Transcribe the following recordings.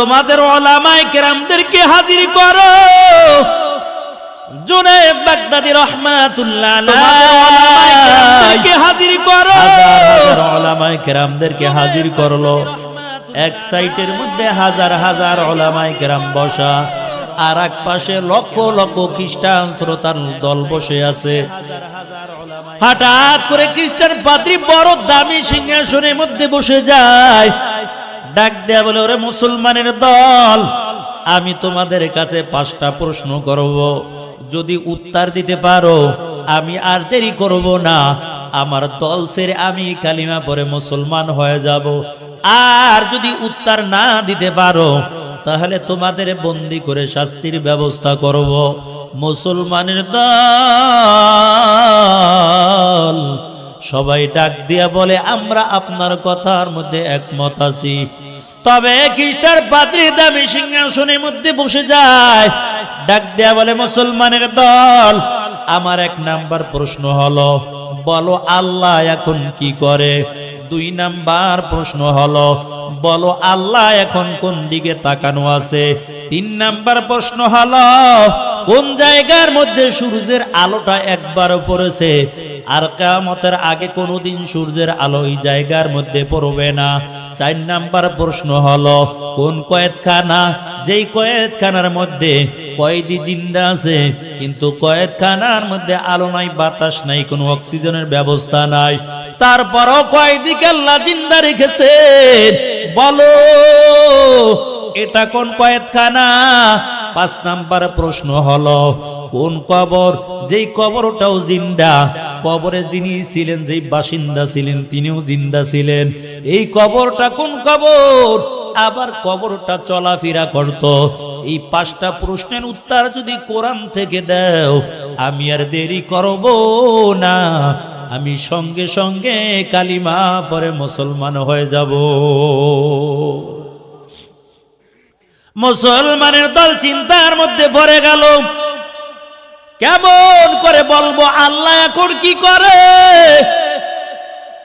তোমাদের ওলামায় কেরামদেরকে হাজির করো। জুনে বাগদাদি রহমাতুল্লাহ আলাইহি। হাজির করো হাজার হাজার ওলামায় কেরামদেরকে হাজির করল। এক সাইটের মধ্যে হাজার হাজার ওলামায় কেরাম বসা। আর এক পাশে লক্ষ লক্ষ খ্রিস্টান শ্রোতার দল বসে আছে। হঠাৎ করে খ্রিস্টান পাদ্রী বড় দামি সিংহাসনের মধ্যে বসে যায়। ডাক দেয়া বলে, ওরে মুসলমানের দল, আমি তোমাদের কাছে পাঁচটা প্রশ্ন করব। যদি উত্তর দিতে পারো, আমি আর দেরি করব না। আমার দল ছেড়ে আমি কালিমা পরে মুসলমান হয়ে যাব। আর যদি উত্তর না দিতে পারো, তাহলে তোমাদের বন্দি করে শাস্তির ব্যবস্থা করব। মুসলমানের দল সবাই ডাক দিয়া বলে, আমরা আপনার কথার মধ্যে একমত আছি। তবে খ্রিস্টার পাদ্রী দামি সিংহাসনের মধ্যে বসে যায়। ডাক দেয়া বলে, মুসলমানের দল, আমার এক নাম্বার প্রশ্ন হলো, বলো আল্লাহ এখন কি করে? দুই নাম্বার প্রশ্ন হলো, বলো আল্লাহ এখন কোন দিকে তাকানো আছে? তিন নাম্বার প্রশ্ন হলো, কোন জায়গার মধ্যে সূর্যের আলোটা একবার পড়েছে? আর কামতের আগে কোনোদিন সূর্যের আলো এই জায়গার মধ্যে পড়বে না। চার নাম্বার প্রশ্ন হলো, কোন কয়েদখানা যেই কয়েদখানার মধ্যে কয়েদি জিন্দা আছে, কিন্তু কয়েদখানার মধ্যে আলো নাই, বাতাস নাই, কোনো অক্সিজেনের ব্যবস্থা নাই। তারপরও কয়েদিকে আল্লাহ জিন্দা রেখেছে। বলো, এটা কোন কয়েদখানা পাঁচ নাম্বার প্রশ্ন হলো, কোন কবর? যেই কবরটাও জিন্দা, কবরে যিনি ছিলেন, যেই বাসিন্দা ছিলেন, তিনিও জিন্দা ছিলেন। এই কবরটা কোন কবর? আবার কবরটা চলাফেরা করত। এই পাঁচটা প্রশ্নের উত্তর যদি কোরআন থেকে দাও, আমি আর দেরি করব না। আমি সঙ্গে সঙ্গে কালিমা পরে মুসলমান হয়ে যাব। মুসলমানের দল চিন্তার মধ্যে পড়ে গেল। কেমন করে বলব, আল্লাহ এখন কি করে?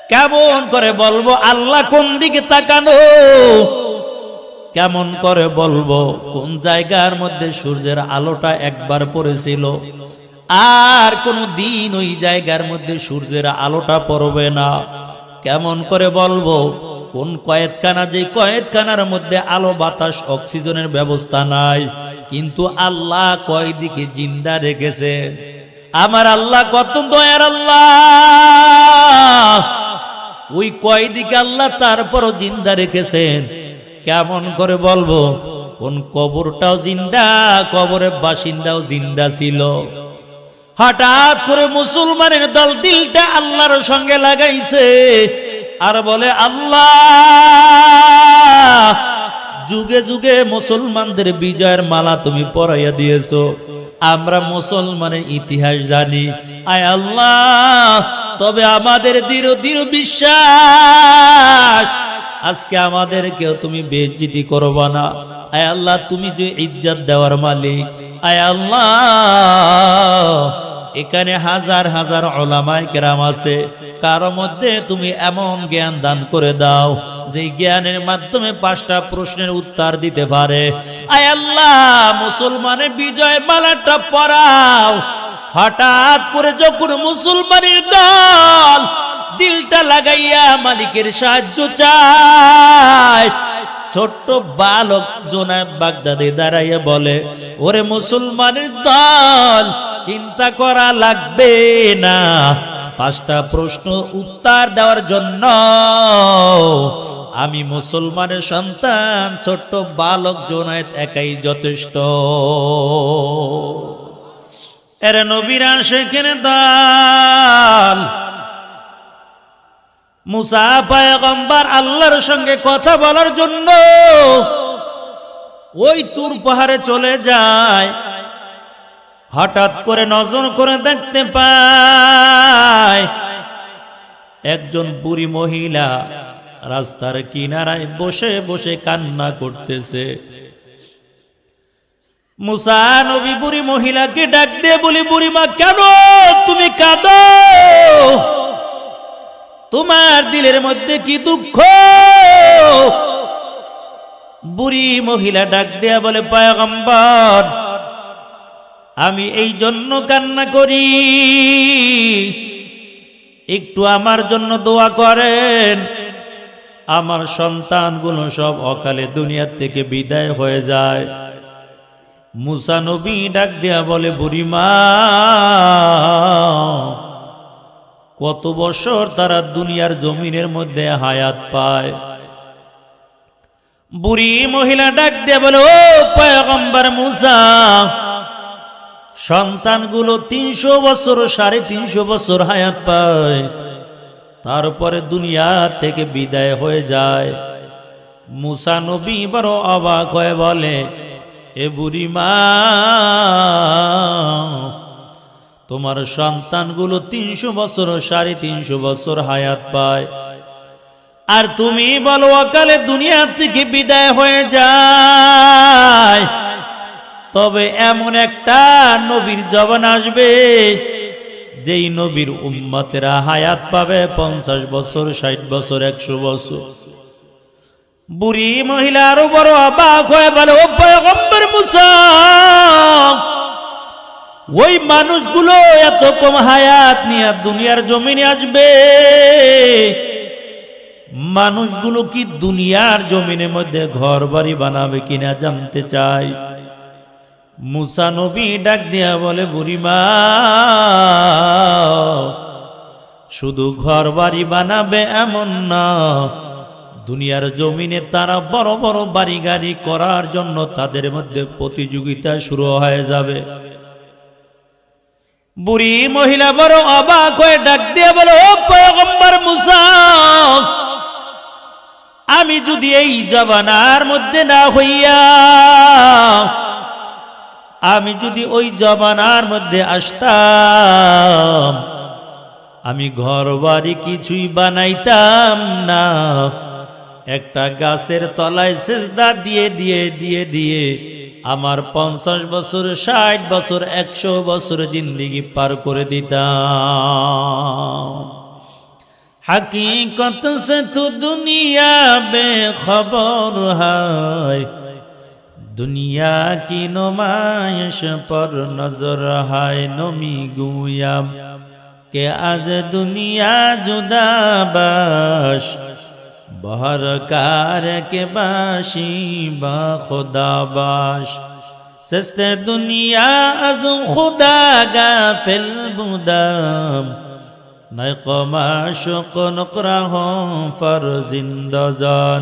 কেমন করে বলব, আল্লাহ কোন দিকে তাকানো? কেমন করে বলব, কোন জায়গার মধ্যে সূর্যের আলোটা একবার পড়েছিল? আর কোনো দিন ওই জায়গার মধ্যে সূর্যের আলোটা পড়বে না। কেমন করে বলব কোন কয়েদখানা? যে কয়েদখানার মধ্যে আলো, বাতাস, অক্সিজেনের ব্যবস্থা নাই। কিন্তু আল্লাহ কয়দিকে জিন্দা রেখেছে? আমার আল্লাহ কত দয়ার আল্লাহ। ওই কয়দিকে আল্লাহ তারপরও জিন্দা রেখেছেন। কেমন করে বলব? কোন কবরটাও জিন্দা, কবরের বাসিন্দাও জিন্দা ছিল। হঠাৎ করে মুসলমানের দল দিলটা আল্লাহর সঙ্গে লাগাইছে। আর বলে, আল্লাহ, যুগে যুগে মুসলমানদের বিজয়ের মালা তুমি পরাইয়া দিয়েছ। আমরা মুসলমানের ইতিহাস জানি। আয় আল্লাহ, তবে আমাদের দৃঢ় দৃঢ় বিশ্বাস। আজকে আমাদেরকেও তুমি বেজ্জিতি করবা না। আয় আল্লাহ, তুমি যে ইজ্জত দেওয়ার মালিক। আয় আল্লাহ, এখানে হাজার হাজার ওলামায় কেরাম আছে। কারও মধ্যে তুমি এমন জ্ঞান দান করে দাও যে জ্ঞানের মাধ্যমে পাঁচটা প্রশ্নের উত্তর দিতে পারে। আয় আল্লাহ, মুসলমানের বিজয় মালাটা পরাও। হঠাৎ করে যখন মুসলমানের দল দিলটা লাগাইয়া মালিকের সাহায্য চায়, ছোট্ট বালক জোনায়ত বাগদাদে দাঁড়াইয়া বলে, ওরে মুসলমানের দল, চিন্তা করা লাগবে না। পাঁচটা প্রশ্ন উত্তর দেওয়ার জন্য আমি মুসলমানের সন্তান, ছোট্ট বালক জোনায়েত একাই যথেষ্ট। এরে নবীরা সেখানে দল মুসা আল্লাহর সঙ্গে কথা বলার জন্য ওই তুর পাহাড়ে চলে যায়। হঠাৎ করে নজর করে দেখতে পায় একজন বুড়ি মহিলা রাস্তার কিনারায় বসে বসে কান্না করতেছে। মুসা নবী বুড়ি মহিলাকে ডাক দিয়ে বলি, বুড়ি মা, কেন তুমি কাঁদো? তোমার দিলের মধ্যে কি দুঃখ? বুড়ি মহিলা ডাক দেয়া বলে, পয়গম্বর আমি এই জন্য কান্না করি। একটু আমার জন্য দোয়া করেন। আমার সন্তানগুলো সব অকালে দুনিয়ার থেকে বিদায় হয়ে যায়। মুসা নবী ডাক দেয়া বলে বুড়িমা কত বছর তারা দুনিয়ার জমিনের মধ্যে হায়াত পায়? বুড়ি মহিলা ডাক দেয়া বলে, ও পয়গম্বর মুসা সন্তানগুলো তিনশো বছর, সাড়ে তিনশো বছর হায়াত পায়। তারপরে দুনিয়া থেকে বিদায় হয়ে যায়। মুসা নবী বড় অবাক হয়ে বলে, এ বুড়ি মা, তোমার সন্তানগুলো তিনশো বছর, সাড়ে তিনশো বছর হায়াত পায়। আর তুমি বলো, অকালে দুনিয়া থেকে বিদায় হয়ে যায়। তবে এমন একটা নবীর জবান আসবে, যেই নবীর উম্মতেরা হায়াত পাবে পঞ্চাশ বছর, ষাট বছর, একশো বছর। বুড়ি মহিলা আরও বড় অবাক হয়ে বলে পয়গম্বর মুসা, ওই মানুষগুলো এত কম হায়াত নিয়ে দুনিয়ার জমিনে আসবে। মানুষগুলো কি দুনিয়ার জমিনের মধ্যে ঘর বাড়ি বানাবে কিনা জানতে চাই মুসা নবী ডাক দিয়া বলে বুড়িমা শুধু ঘর বাড়ি বানাবে এমন না। দুনিয়ার জমিনে তারা বড় বড় বাড়ি গাড়ি করার জন্য তাদের মধ্যে প্রতিযোগিতা শুরু হয়ে যাবে। বুড়ি মহিলা বড় অবাক হয়ে ডাক দিয়ে বলে, ও পয়গম্বর মুসা, আমি যদি এই জবানার মধ্যে না হইয়া আমি যদি ওই জমানার মধ্যে আসতাম, আমি ঘর বাড়ি কিছুই বানাইতাম না। একটা গাছের তলায় সেজদা দিয়ে দিয়ে দিয়ে দিয়ে আমার পঞ্চাশ বছর, ষাট বছর, একশো বছর জিন্দিগি পার করে দিতাম। হাকিকত সে তো দুনিয়া বে খবর হয়। দুনিয়া কি নোমায়স পর নজর হায় নমি গুয়াম। কে আজ দুনিয়া জুদাবাস, বহর কার কে বাসি বা খোদাবাস। সস্তে দুনিয়া আজ খুদা গা ফেল বুদাম নয় কমাশ কোন ফর জিন্দজন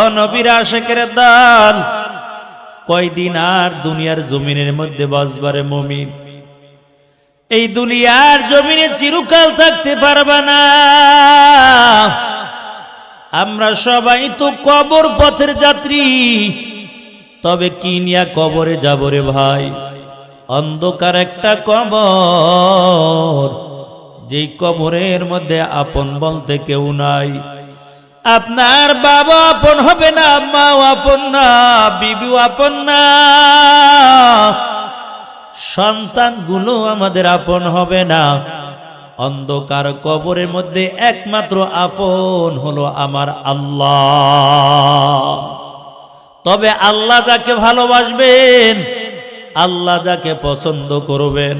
অনবীর আশেকের দাল কয়দিন আর দুনিয়ার জমিনের মধ্যে বাসবারে মমিন। এই দুনিয়ার জমিনে চিরকাল থাকতে পারবা না। আমরা সবাই তো কবর পথের যাত্রী। তবে কি নিয়া কবরে যাব রে ভাই? অন্ধকার একটা কবর। যেই কবরের মধ্যে আপন বলতে কেউ নাই। আপনার বাবা আপন হবে না, মাও আপন না বিবিও আপন না। সন্তানগুলো আমাদের আপন হবে না। অন্ধকার কবরের মধ্যে একমাত্র আপন হলো আমার আল্লাহ। তবে আল্লাহ যাকে ভালোবাসবেন, আল্লাহ যাকে পছন্দ করবেন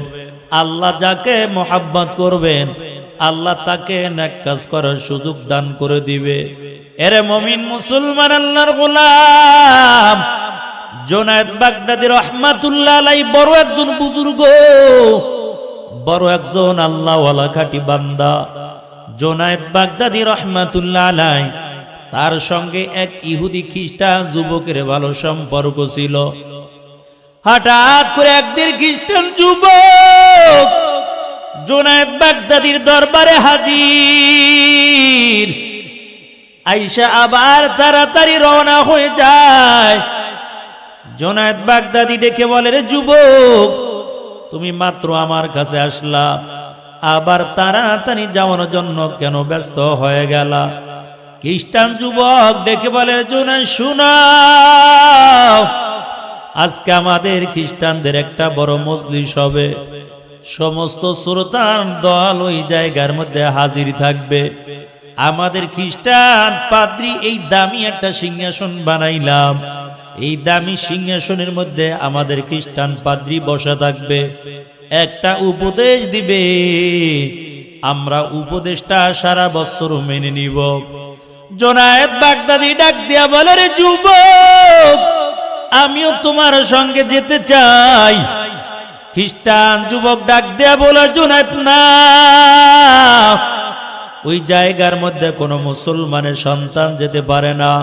আল্লাহ যাকে মোহাব্বত করবেন, আল্লাহ তাকে নেক কাজ করার সুযোগ দান করে দিবে। এরে মমিন মুসলমান আল্লাহর গোলাম, জোনায়েদ বাগদাদি রহমাতুল্লাহ আলাই বড় একজন বুজুর্গ, বড় একজন আল্লাহওয়ালা খাটি বান্দা। জোনায়েদ বাগদাদি রহমাতুল্লাহ আলাই তার সঙ্গে এক ইহুদি খ্রিস্টান যুবকের ভালো সম্পর্ক ছিল। হঠাৎ করে একদিন খ্রিস্টান যুবক জোনায়েদ বাগদাদির দরবারে হাজির। আইসা আবার তাড়াতাড়ি রওনা হয়ে যায়। জোনায়েদ বাগদাদি ডেকে বলে, রে যুবক, তুমি মাত্র আমার কাছে আসলা। আবার তাড়াতাড়ি যাওয়ার জন্য কেন ব্যস্ত হয়ে গেলা? খ্রিস্টান যুবক ডেকে বলে জোনায় শোনা আজকে আমাদের খ্রিস্টানদের একটা বড় মজলিস হবে। সমস্ত শ্রোতার দল ওই জায়গার মধ্যে হাজির থাকবে। আমাদের খ্রিস্টান পাদ্রি এই দামি একটা সিংহাসন বানাইলাম। এই দামি সিংহাসনের মধ্যে আমাদের খ্রিস্টান পাদ্রি বসা থাকবে। একটা উপদেশ দিবে, আমরা উপদেশটা সারা বছর মেনে নিব। জোনায়েদ বাগদাদি ডাক দিয়া বলে, রে যুবক, আমিও তোমার সঙ্গে যেতে চাই। খ্রিস্টান যুবক ডাক দেয়া বলে জোনায়েদ না। ওই জায়গার মধ্যে কোনো মুসলমানের সন্তান যেতে পারে না।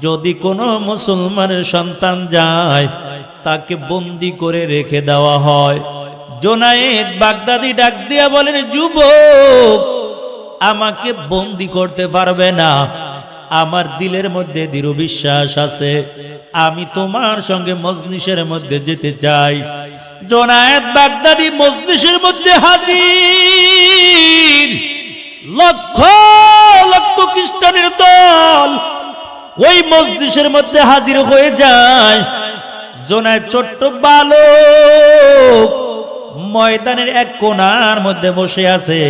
যদি কোনো মুসলমানের সন্তান যায়, তাকে বন্দি করে রেখে দেওয়া হয়। জোনায়েদ বাগদাদি ডাক দিয়া বলেন যুবক, আমাকে বন্দি করতে পারবে না। আমার দিলের মধ্যে দৃঢ় বিশ্বাস আছে। আমি তোমার সঙ্গে মজলিসের মধ্যে যেতে চাই। জোনায়েদ বাগদাদি মজলিসের মধ্যে হাজির। লক্ষ লক্ষ খ্রিস্টানের দল ওই মজলিসের মধ্যে হাজির হয়ে যায়। জোনায় ছোট্ট বালক ময়দানের এক কোনার মধ্যে বসে আছে।